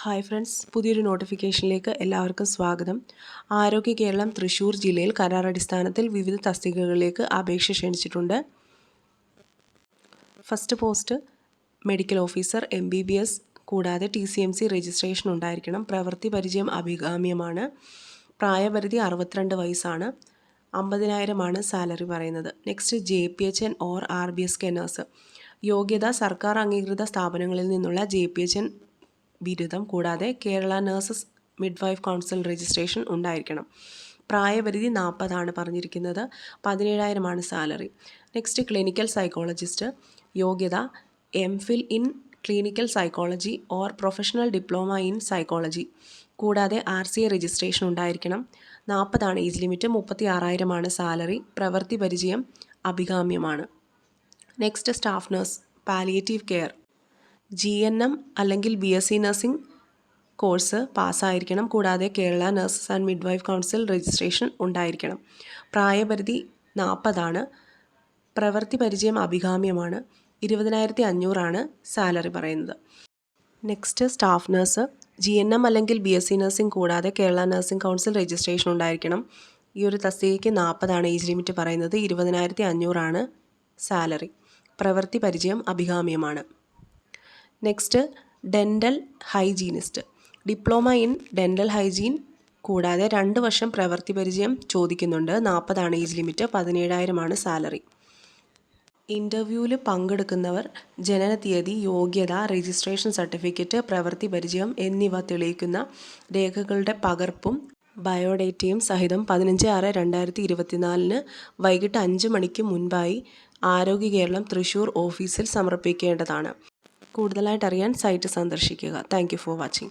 Hi friends പുതിയൊരു നോട്ടിഫിക്കേഷനിലേക്ക് എല്ലാവർക്കും സ്വാഗതം. ആരോഗ്യ കേരളം തൃശ്ശൂർ ജില്ലയിൽ കരാറടിസ്ഥാനത്തിൽ വിവിധ തസ്തികകളിലേക്ക് അപേക്ഷ ക്ഷണിച്ചിട്ടുണ്ട്. First post medical officer M B B S കൂടാതെ T C M C registration ഉണ്ടായിരിക്കണം. പ്രവൃത്തി പരിചയം അഭികാമ്യമാണ്. പ്രായപരിധി അറുപത്തിരണ്ട് വയസ്സാണ്. അമ്പതിനായിരമാണ് സാലറി പറയുന്നത്. Next J P H N or R B S K nurse യോഗ്യത സർക്കാർ അംഗീകൃത സ്ഥാപനങ്ങളിൽ നിന്നുള്ള ജെ പി എച്ച് എൻ ബിരുദം കൂടാതെ Kerala nurses midwife council registration ഉണ്ടായിരിക്കണം. പ്രായപരിധി നാൽപ്പതാണ് പറഞ്ഞിരിക്കുന്നത്. പതിനേഴായിരമാണ് സാലറി. Next clinical psychologist. യോഗ്യത M Phil in clinical psychology or professional diploma in psychology. കൂടാതെ ആർ സി എ രജിസ്ട്രേഷൻ ഉണ്ടായിരിക്കണം. നാൽപ്പതാണ് ഏജ് ലിമിറ്റ്. മുപ്പത്തി ആറായിരമാണ് സാലറി. പ്രവൃത്തി പരിചയം അഭികാമ്യമാണ്. Next staff nurse. Palliative care. G N M അല്ലെങ്കിൽ B S C nursing course പാസ്സായിരിക്കണം. കൂടാതെ Kerala nurses and midwife council registration ഉണ്ടായിരിക്കണം. പ്രായപരിധി നാൽപ്പതാണ് പ്രവൃത്തി പരിചയം അഭികാമ്യമാണ്. ഇരുപതിനായിരത്തി അഞ്ഞൂറാണ് സാലറി പറയുന്നത്. Next staff nurse G N M അല്ലെങ്കിൽ ബി എസ് സി നഴ്സിംഗ് കൂടാതെ കേരള നഴ്സിംഗ് കൗൺസിൽ രജിസ്ട്രേഷൻ ഉണ്ടായിരിക്കണം. ഈ ഒരു തസ്തികയ്ക്ക് നാൽപ്പതാണ് ഏജ് ലിമിറ്റ് പറയുന്നത്. ഇരുപതിനായിരത്തി അഞ്ഞൂറാണ് സാലറി. പ്രവൃത്തി പരിചയം അഭികാമ്യമാണ്. Next dental hygienist diploma in dental hygiene കൂടാതെ രണ്ട് വർഷം പ്രവൃത്തി പരിചയം ചോദിക്കുന്നുണ്ട്. നാൽപ്പതാണ് ഏജ് ലിമിറ്റ് പതിനേഴായിരമാണ് സാലറി ഇന്റർവ്യൂവിൽ പങ്കെടുക്കുന്നവർ ജനന തീയതി യോഗ്യത രജിസ്ട്രേഷൻ സർട്ടിഫിക്കറ്റ് പ്രവൃത്തി പരിചയം എന്നിവ തെളിയിക്കുന്ന രേഖകളുടെ പകർപ്പും ബയോഡേറ്റയും സഹിതം പതിനഞ്ച് ആറ് രണ്ടായിരത്തി ഇരുപത്തിനാലിന് വൈകിട്ട് അഞ്ച് മണിക്ക് മുൻപായി ആരോഗ്യ കേരളം തൃശ്ശൂർ ഓഫീസിൽ സമർപ്പിക്കേണ്ടതാണ്. കൂടുതലായിട്ട് അറിയാൻ സൈറ്റ് സന്ദർശിക്കുക. Thank for watching.